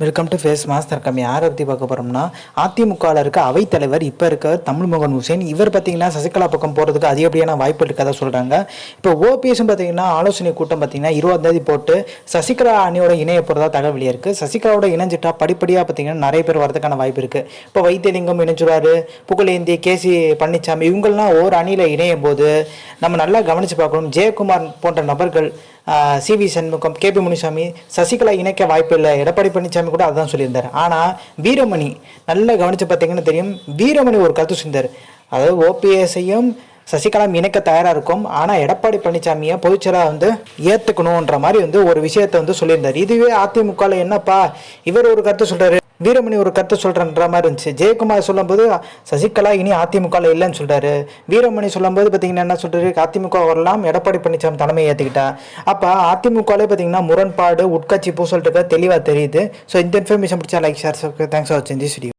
Welcome to face master தற்கம் யாரை பற்றி பார்க்க போகிறோம்னா அதிமுகவில் இருக்க அவைத்தலைவர் இப்போ இருக்க தமிழ் மோகன் ஹுசேன் இவர் பார்த்தீங்கன்னா சசிகலா பக்கம் போகிறதுக்கு அதிகப்படியான வாய்ப்பு இருக்கதா சொல்கிறாங்க இப்போ ஓபிஎஸும் பார்த்தீங்கன்னா ஆலோசனை கூட்டம் பார்த்தீங்கன்னா இருபதாம் தேதி போட்டு சசிகலா அணியோட இணைய போகிறதா தகவல் இருக்குது சசிகலாவோட இணைஞ்சிட்டா படிப்படியாக பார்த்தீங்கன்னா நிறைய பேர் வரதுக்கான வாய்ப்பு இருக்குது இப்போ வைத்தியலிங்கம் இணைஞ்சுருவாரு புகழேந்தி கேசி பழனிசாமி இவங்கெல்லாம் ஒரு அணியில் இணையும் போது நம்ம நல்லா கவனித்து பார்க்கணும். ஜெயக்குமார் போன்ற நபர்கள் C V Shanmugam K P Munisamy Sasikala இணைக்க வாய்ப்பு இல்லை எடப்பாடி பழனிசாமி கூட அதுதான் சொல்லியிருந்தார். ஆனால் வீரமணி நல்லா கவனித்து பார்த்தீங்கன்னா தெரியும். வீரமணி ஒரு கருத்து சொல்லியிருந்தார். அதாவது ஓபிஎஸ்ஐயும் சசிகலா இணைக்க தயாராக இருக்கும். ஆனால் எடப்பாடி பழனிசாமியை பொதுச்செயலாக வந்து ஏற்றுக்கணுன்ற மாதிரி வந்து ஒரு விஷயத்தை வந்து சொல்லியிருந்தார். இதுவே அதிமுகவில் என்னப்பா? இவர் ஒரு கருத்து சொல்கிறாரு வீரமணி ஒரு கருத்து சொல்கிறன்ற மாதிரி இருந்துச்சு. ஜெயக்குமார் சொல்லும்போது சசிகலா இனி அதிமுகவில் இல்லைன்னு சொல்கிறாரு வீரமணி சொல்லும்போது பார்த்தீங்கன்னா என்ன சொல்கிறாரு அதிமுக வரலாம் எடப்பாடி பழனிசாமி தலைமை ஏற்றுக்கிட்டா அப்போ அதிமுகவிலே பார்த்தீங்கன்னா முரண்பாடு உட்கட்சி பூ இருக்க தெளிவாக தெரியுது. ஸோ இந்த இன்ஃபர்மேஷன் பிடிச்சா லைக் ஷேர் தேங்க்ஸ் ஃபார் வாட்சிங் திஸ் வீடியோ